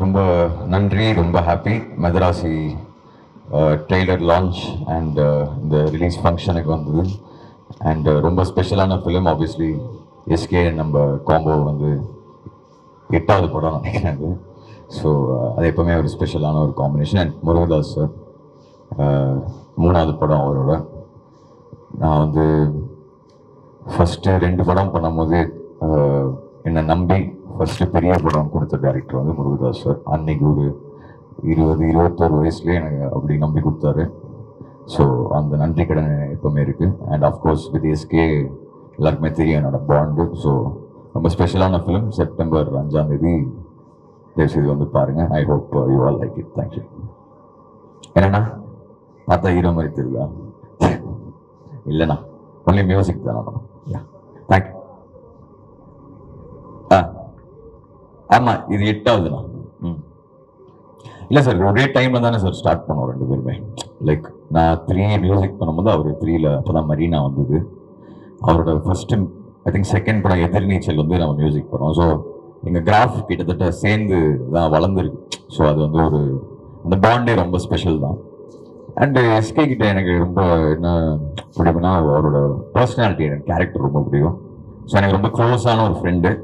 ரொம்ப நன்றி ரொம்ப happy Madharaasi trailer launch and இந்த ரிலீஸ் ஃபங்க்ஷனுக்கு வந்தது. அண்ட் ரொம்ப ஸ்பெஷலான ஃபிலிம் ஆப்வியஸ்லி எஸ்கே நம்ம காம்போ வந்து எட்டாவது படம் நினைக்கிறேன் அது. ஸோ அது எப்போவுமே ஒரு ஸ்பெஷலான ஒரு காம்பினேஷன் அண்ட் முருகதாஸ் சார் மூணாவது படம் அவரோட. நான் வந்து ஃபஸ்ட்டு ரெண்டு படம் பண்ணும்போது என்னை நம்பி ஃபஸ்ட்டு பெரிய படம் கொடுத்த டேரக்டர் வந்து முருகதாஸ் சார். அன்னைக்கு ஒரு இருபது இருபத்தோரு வயசுலேயே எனக்கு அப்படி நம்பி கொடுத்தாரு. ஸோ அந்த நன்றி கடன் எப்பவுமே இருக்குது அண்ட் ஆஃப்கோர்ஸ் வித் எஸ்கே எல்லாருக்குமே தெரியும் என்னோட பாண்டு ஸோ ரொம்ப ஸ்பெஷலான ஃபிலிம் செப்டம்பர் அஞ்சாம் தேதி தயவுசெய்து வந்து பாருங்கள் I hope you all like it thank you என்னண்ணா? பார்த்தா ஹீரோ மாதிரி தெரியல இல்லைண்ணா. ஒன்லி மியூசிக் தானே யா தேங்க்யூ ஆ ஆமாம் இது எட்டாவதுண்ணா ம். இல்லை சார் ஒரே டைமில் தானே சார் ஸ்டார்ட் பண்ணோம் ரெண்டு பேருமே. லைக் நான் த்ரீ மியூசிக் பண்ணும்போது அவர் த்ரீல அப்போ தான் மரீனா வந்தது. அவரோட ஃபர்ஸ்ட் ஐ திங்க் செகண்ட் படம் எதிர்நீச்சல் வந்து நம்ம மியூசிக் பண்ணோம். ஸோ எங்கள் கிராஃப் கிட்டத்தட்ட சேர்ந்து தான் வளர்ந்துருக்கு. ஸோ அது வந்து ஒரு அந்த பாண்டே ரொம்ப ஸ்பெஷல் தான். அண்டு எஸ்கே கிட்ட எனக்கு ரொம்ப என்ன பிடிக்கும்னா அவரோட பர்சனாலிட்டி எனக்கு கேரக்டர் ரொம்ப பிடிக்கும். ஸோ எனக்கு ரொம்ப க்ளோஸான ஒரு ஃப்ரெண்டு